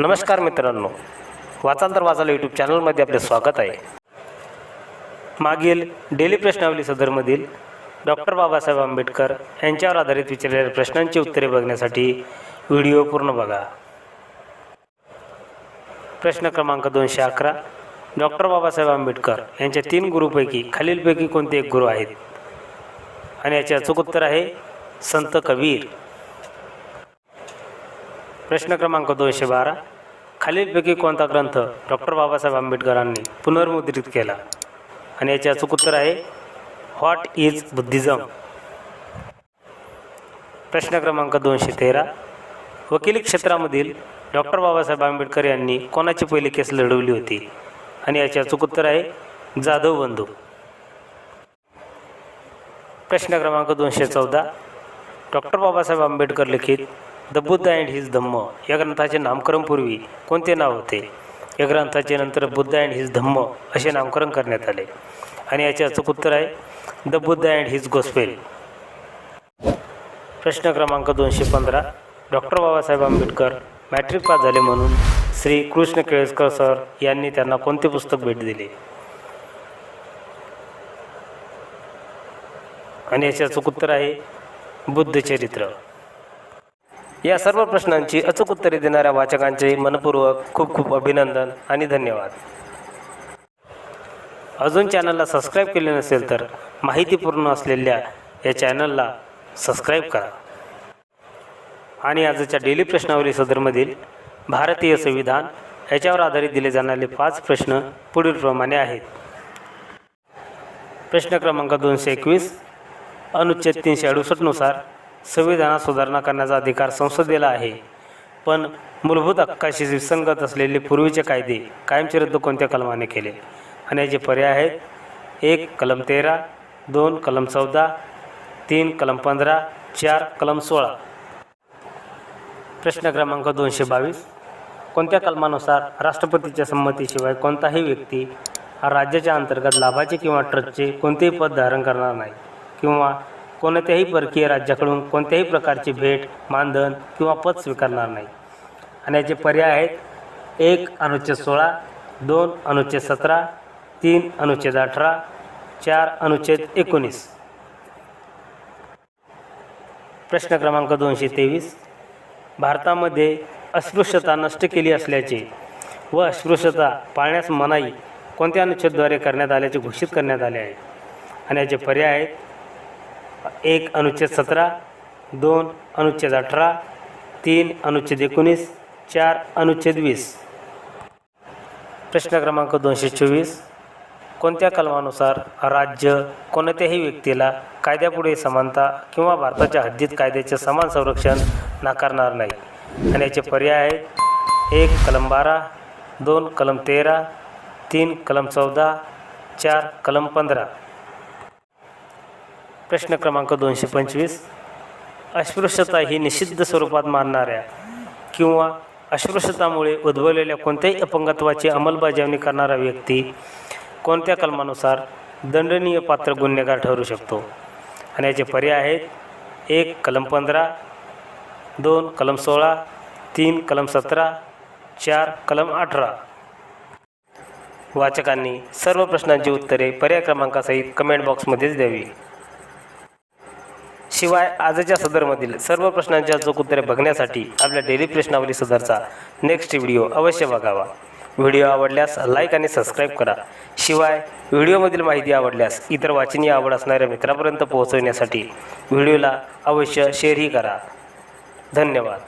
नमस्कार मित्रांनो. वाचाल तर वाचाल यूट्यूब चॅनलमध्ये आपले स्वागत आहे. मागील डेली प्रश्नावली सदरमधील डॉक्टर बाबासाहेब आंबेडकर यांच्यावर आधारित विचारलेल्या प्रश्नांची उत्तरे बघण्यासाठी व्हिडिओ पूर्ण बघा. प्रश्न क्रमांक दोनशे अकरा. डॉक्टर बाबासाहेब आंबेडकर यांच्या तीन गुरुपैकी खालीलपैकी कोणते एक गुरु आहेत? आणि याचे अचूक उत्तर आहे संत कबीर. प्रश्न क्रमांक दोनशे बारा. खालीलपैकी कोणता ग्रंथ डॉक्टर बाबासाहेब आंबेडकरांनी पुनर्मुद्रित केला? आणि याचे अचूक उत्तर आहे व्हॉट इज बुद्धिझम? प्रश्न क्रमांक दोनशे तेरा. वकिली क्षेत्रामधील डॉक्टर बाबासाहेब आंबेडकर यांनी कोणाची पहिली केस लढवली होती? आणि याचे अचूक उत्तर आहे जाधव बंधू. प्रश्न क्रमांक दोनशे चौदा. डॉक्टर बाबासाहेब आंबेडकर लिखित the Buddha and his Dhamma या ग्रंथाचे नामकरणपूर्वी कोणते नाव होते? या ग्रंथाचे नंतर बुद्ध अँड हिज धम्म असे नामकरण करण्यात आले. आणि याचे अचूक उत्तर आहे the Buddha and his gospel प्रश्न क्रमांक दोनशे पंधरा. Doctor Babasaheb Ambedkar matric pass झाले म्हणून श्री कृष्ण केळसकर सर यांनी त्यांना कोणते पुस्तक भेट दिले? आणि याचे अचूक उत्तर आहे बुद्धचरित्र या सर्व प्रश्नांची अचूक उत्तरे देणाऱ्या वाचकांचे मनपूर्वक खूप खूप अभिनंदन आणि धन्यवाद. अजून चॅनलला सबस्क्राईब केले नसेल तर माहितीपूर्ण असलेल्या या चॅनलला सबस्क्राईब करा. आणि आजच्या डेली प्रश्नावली सदरमधील भारतीय संविधान याच्यावर आधारित दिले जाणारे पाच प्रश्न पुढीलप्रमाणे आहेत. प्रश्न क्रमांक दोनशे एकवीस अनुच्छेद तीनशे अडुसष्टनुसार संविधानात सुधारणा करण्याचा अधिकार संसदेला आहे. पण मूलभूत हक्काशी विसंगत असलेले पूर्वीचे कायदे कायमचे रद्द कोणत्या कलमाने केले? आणि याचे पर्याय आहेत. एक कलम तेरा दोन कलम चौदा तीन कलम पंधरा चार कलम सोळा. प्रश्न क्रमांक दोनशे बावीस. कोणत्या कलमानुसार राष्ट्रपतीच्या संमतीशिवाय कोणताही व्यक्ती हा राज्याच्या अंतर्गत लाभाचे किंवा ट्रस्टचे कोणतेही पद धारण करणार नाही किंवा कोणत्याही परकीय राज्याकडून कोणत्याही प्रकारची भेट मानधन किंवा पद स्वीकारणार नाही. आणि याचे पर्याय आहेत एक अनुच्छेद सोळा दोन अनुच्छेद सतरा तीन अनुच्छेद अठरा चार अनुच्छेद एकोणीस. प्रश्न क्रमांक दोनशे तेवीस. भारतामध्ये अस्पृश्यता नष्ट केली असल्याचे व अस्पृश्यता पाळण्यास मनाई कोणत्या अनुच्छेदद्वारे करण्यात आल्याचे घोषित करण्यात आले आहे? आणि याचे पर्याय आहेत एक अनुच्छेद सतरा दोन अनुच्छेद अठरा तीन अनुच्छेद एकोणीस चार अनुच्छेद वीस. प्रश्न क्रमांक दोनशे चोवीस. कोणत्या कलमानुसार राज्य कोणत्याही व्यक्तीला कायद्यापुढे समानता किंवा भारताच्या हद्दीत कायद्याचे समान संरक्षण नाकारणार नाही? आणि याचे पर्याय आहेत. एक कलम बारा दोन कलम तेरा तीन कलम चौदा चार कलम पंधरा. प्रश्न क्रमांक दोनशे पंचवीस. अस्पृश्यता ही निषिद्ध स्वरूपात मानणाऱ्या किंवा अस्पृश्यतामुळे उद्भवलेल्या कोणत्याही अपंगत्वाची अंमलबजावणी करणारा व्यक्ती कोणत्या कलमानुसार दंडनीय पात्र गुन्हेगार ठरू शकतो? आणि याचे पर्याय आहेत. एक कलम पंधरा. दोन कलम सोळा. तीन कलम सतरा. चार कलम अठरा. वाचकांनी सर्व प्रश्नांची उत्तरे पर्याय क्रमांकासहित कमेंट बॉक्समध्येच द्यावी. शिवाय आजच्या सदरमधील सर्व प्रश्नांच्या अचूक उत्तरे बघण्यासाठी आपल्या डेली प्रश्नावली सदरचा नेक्स्ट व्हिडिओ अवश्य बघावा. व्हिडिओ आवडल्यास लाईक आणि सबस्क्राईब करा. शिवाय व्हिडिओमधील माहिती आवडल्यास इतर वाचनीय आवड असणाऱ्या मित्रापर्यंत पोहोचवण्यासाठी व्हिडिओला अवश्य शेअरही करा. धन्यवाद.